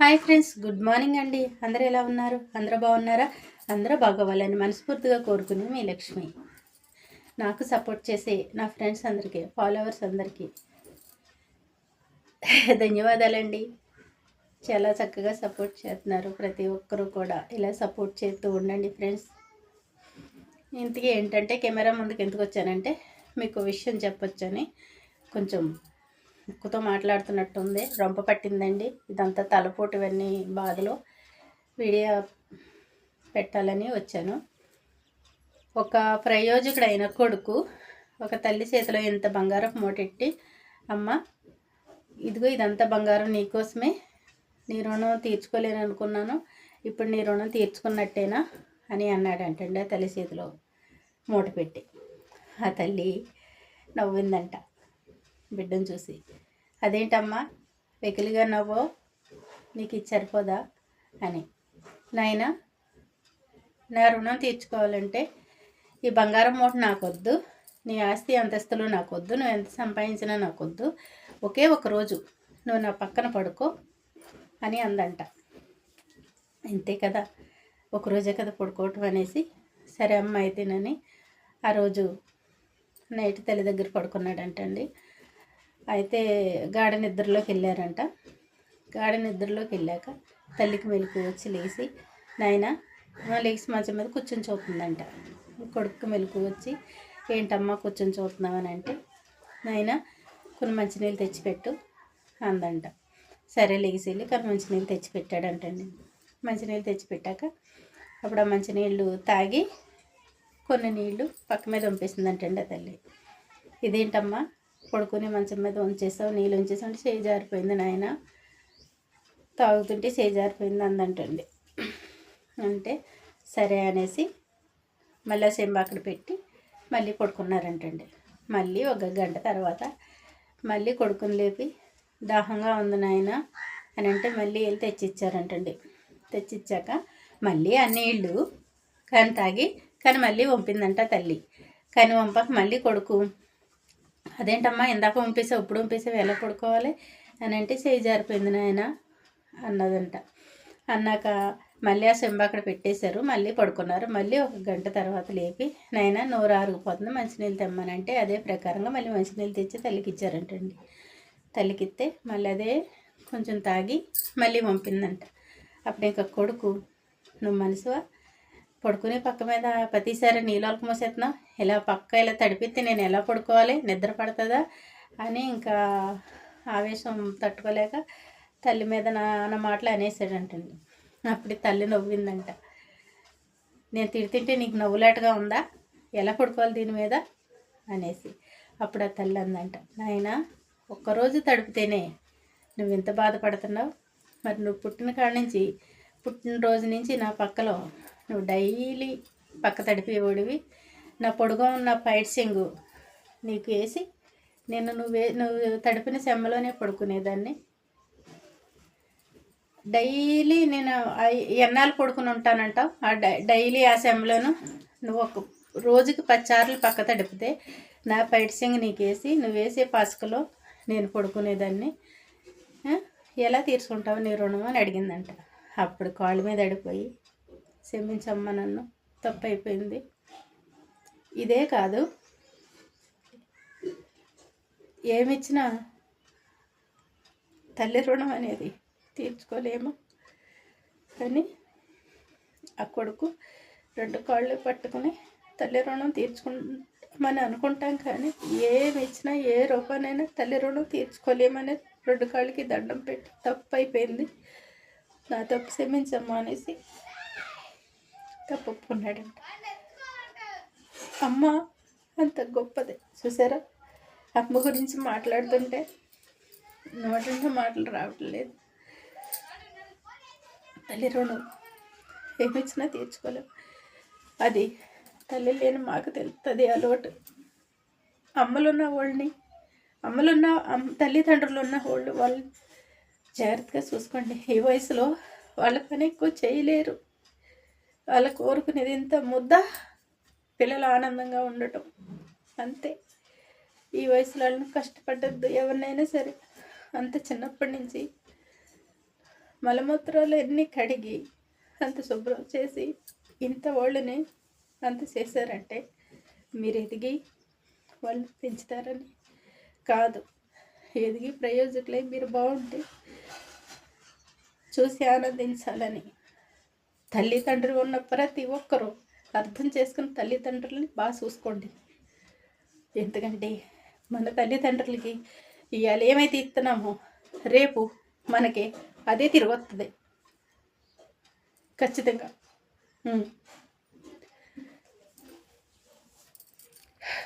Hi friends good morning అండి. అందరూ ఎలా ఉన్నారు? అందరూ బాగున్నారా? అందరూ బాగోవాలని మనస్ఫూర్తిగా కోరుకునే మీ లక్ష్మి. నాకు సపోర్ట్ చేసే నా ఫ్రెండ్స్ అందరికీ ఫాలోవర్స్ అందరికీ ధన్యవాదాలండి. చాలా చక్కగా సపోర్ట్ చేస్తున్నారు ప్రతి ఒక్కరూ కూడా. ఇలా సపోర్ట్ చేస్తూ ఉండండి ఫ్రెండ్స్ ఇంతకీ ఏంటంటే కెమెరా ముందుకు ఎందుకు వచ్చానంటే మీకు విషయం చెప్పొచ్చని కొంచెం ముక్కుతో మాట్లాడుతున్నట్టుంది. రొంప పట్టిందండి. ఇదంతా తలపోటు ఇవన్నీ బాధలు వీడియో పెట్టాలని వచ్చాను. ఒక ప్రయోజకుడైన కొడుకు ఒక తల్లి చేతిలో ఇంత బంగారం మూటెట్టి అమ్మ ఇదిగో ఇదంతా బంగారం నీకోసమే నీ రుణం తీర్చుకోలేను అనుకున్నాను. ఇప్పుడు నీ రుణం తీర్చుకున్నట్టేనా అని అన్నాడంటండి ఆ తల్లి చేతిలో మూట పెట్టి. ఆ తల్లి నవ్విందంట. బిడ్డను చూసి. అదేంటమ్మా? వెకిలిగా నవ్వో? నీకు ఇది సరిపోదా? అని. నాయన నా రుణం తీర్చుకోవాలంటే ఈ బంగారం మూట నాకొద్దు. నీ ఆస్తి అంతస్తులు నాకొద్దు. నువ్వు ఎంత సంపాదించినా నాకొద్దు. ఒకే ఒక రోజు నువ్వు నా పక్కన పడుకో అని అందంట. అంతే కదా? ఒక రోజే కదా పడుకోవటం అనేసి సరే అమ్మ అయితేనని ఆ రోజు నైట్ తల్లి దగ్గర పడుకున్నాడంటండి. అయితే గాఢ నిద్రలోకి వెళ్ళారంట. గాఢ నిద్రలోకి వెళ్ళాక తల్లికి మెలకు వచ్చి లేచి నాయన లేచి మంచం మీద కూర్చొని చూస్తుందంట. కొడుకు మెలకు వచ్చి ఏంటమ్మా కూర్చొని చూస్తున్నావని అంటే నాయన కొన్ని మంచినీళ్ళు తెచ్చిపెట్టు అందంట. సరే లేచి వెళ్ళి కొన్ని మంచినీళ్ళు తెచ్చిపెట్టాడంటండి. మంచినీళ్ళు తెచ్చిపెట్టాక అప్పుడు ఆ మంచినీళ్ళు తాగి కొన్ని నీళ్ళు పక్క మీద పంపేసిందంటండి ఆ తల్లి. ఇదేంటమ్మా పడుకుని మంచం మీద ఉంచేసావు నీళ్ళు ఉంచేసావు అంటే చేయి జారిపోయింది నాయన. తాగుతుంటే చేయి జారిపోయింది అందంటండి. అంటే సరే అనేసి మళ్ళీ సెంబ అక్కడ పెట్టి మళ్ళీ పడుకున్నారంటండి. మళ్ళీ ఒక గంట తర్వాత మళ్ళీ కొడుకుని లేపి దాహంగా ఉంది నాయన అని అంటే మళ్ళీ వెళ్ళి తెచ్చిచ్చారంటండి. తెచ్చిచ్చాక మళ్ళీ ఆ నీళ్ళు కానీ తాగి కానీ మళ్ళీ పంపిందంట తల్లి. కానీ వంపక మళ్ళీ కొడుకు అదేంటమ్మా ఇందాక పంపేసావు ఇప్పుడు పంపేసావు ఎలా పడుకోవాలి అని అంటే చేయి జారిపోయింది నాయన అన్నదంట. అన్నాక మళ్ళీ ఆ సెంబ అక్కడ పెట్టేశారు మళ్ళీ పడుకున్నారు మళ్ళీ ఒక గంట తర్వాత లేపి నాయన నోరు ఆరిగిపోతుంది మంచినీళ్ళు తెమ్మనంటే అదే ప్రకారంగా మళ్ళీ మంచినీళ్ళు తెచ్చి తల్లికి ఇచ్చారంటండి. తల్లికిస్తే మళ్ళీ అదే కొంచెం తాగి మళ్ళీ పంపిందంట అప్పుడు ఇంకా కొడుకు నువ్వు మనసువా? పడుకునే పక్క మీద ప్రతిసారి నీళ్ళకి మోసేస్తున్నావు ఇలా పక్క ఇలా తడిపితే నేను ఎలా పడుకోవాలి? నిద్ర పడుతుందా? అని ఇంకా ఆవేశం తట్టుకోలేక తల్లి మీద నాన్న మాటలు అనేసాడంటండి. అప్పుడు తల్లి నవ్విందంట. నేను తిడుతుంటే నీకు నవ్వులాటగా ఉందా? ఎలా పడుకోవాలి దీని మీద? అనేసి. అప్పుడు ఆ తల్లి అందంట. నాయన ఒక్కరోజు తడిపితేనే నువ్వు ఇంత బాధపడుతున్నావు. మరి నువ్వు పుట్టిన కాడ నుంచి పుట్టినరోజు నుంచి నా పక్కలో నువ్వు డైలీ పక్క తడిపేవాడివి నా పొడుగా ఉన్న పైట్ సింగు నీకు వేసి నేను నువ్వే నువ్వు తడిపిన సెమ్మలోనే పడుకునేదాన్ని. డైలీ నేను ఎన్నాళ్ళు పడుకుని ఉంటానంటావు? ఆ డై డైలీ ఆ సెమ్మలోను నువ్వు ఒక రోజుకి పచ్చార్లు పక్క తడిపితే నా పైట్ సింగ్ నీకు వేసి నువ్వు వేసే నేను పడుకునేదాన్ని. ఎలా తీర్చుకుంటావు నీ రుణం అని అడిగిందంట. అప్పుడు కాళ్ళ మీద అడిపోయి క్షమించమ్మ నన్ను. తప్పు అయిపోయింది ఇదే కాదు. ఏమిచ్చినా తల్లి రుణం అనేది తీర్చుకోలేము. కానీ ఆ కొడుకు రెండు కాళ్ళు పట్టుకుని తల్లి రుణం తీర్చుకుంటామని అనుకుంటాం కానీ ఏమి ఇచ్చినా ఏ రూపానైనా తల్లి రుణం తీర్చుకోలేమని రెండు కాళ్ళకి దండం పెట్టి తప్పు అయిపోయింది నా తప్పు క్షమించమ్మా అనేసి తప్పుకున్నాడంట అమ్మ అంత గొప్పది. చూసారా? అమ్మ గురించి మాట్లాడుతుంటే నోటంటే మాటలు రావట్లేదు తల్లి రుణం. ఏమిచ్చినా తీర్చుకోలేం. అది తల్లి లేని మాకు తెలుస్తుంది అలవాటు. అమ్మలున్న వాళ్ళని అమ్మలున్న తల్లిదండ్రులు ఉన్న వాళ్ళు వాళ్ళు జాగ్రత్తగా చూసుకోండి. ఈ వయసులో వాళ్ళ పని ఎక్కువ చేయలేరు. వాళ్ళ కోరుకునేది ఇంత ముద్ద పిల్లలు ఆనందంగా ఉండటం. అంతే. ఈ వయసులో వాళ్ళని కష్టపడ్డద్దు. ఎవరినైనా సరే. అంత చిన్నప్పటి నుంచి మలమూత్రాలు ఎన్ని కడిగి అంత శుభ్రం చేసి ఇంత వాళ్ళని అంత చేశారంటే మీరు ఎదిగి వాళ్ళు పెంచుతారని కాదు. ఎదిగి ప్రయోజకులై మీరు బాగుంటే చూసి ఆనందించాలని తల్లిదండ్రులు ఉన్న ప్రతి ఒక్కరూ అర్థం చేసుకుని తల్లిదండ్రులని బాగా చూసుకోండి. ఎందుకంటే మన తల్లిదండ్రులకి ఇవాళ ఏమైతే ఇస్తున్నామో రేపు మనకి అదే తిరిగి వస్తుంది ఖచ్చితంగా.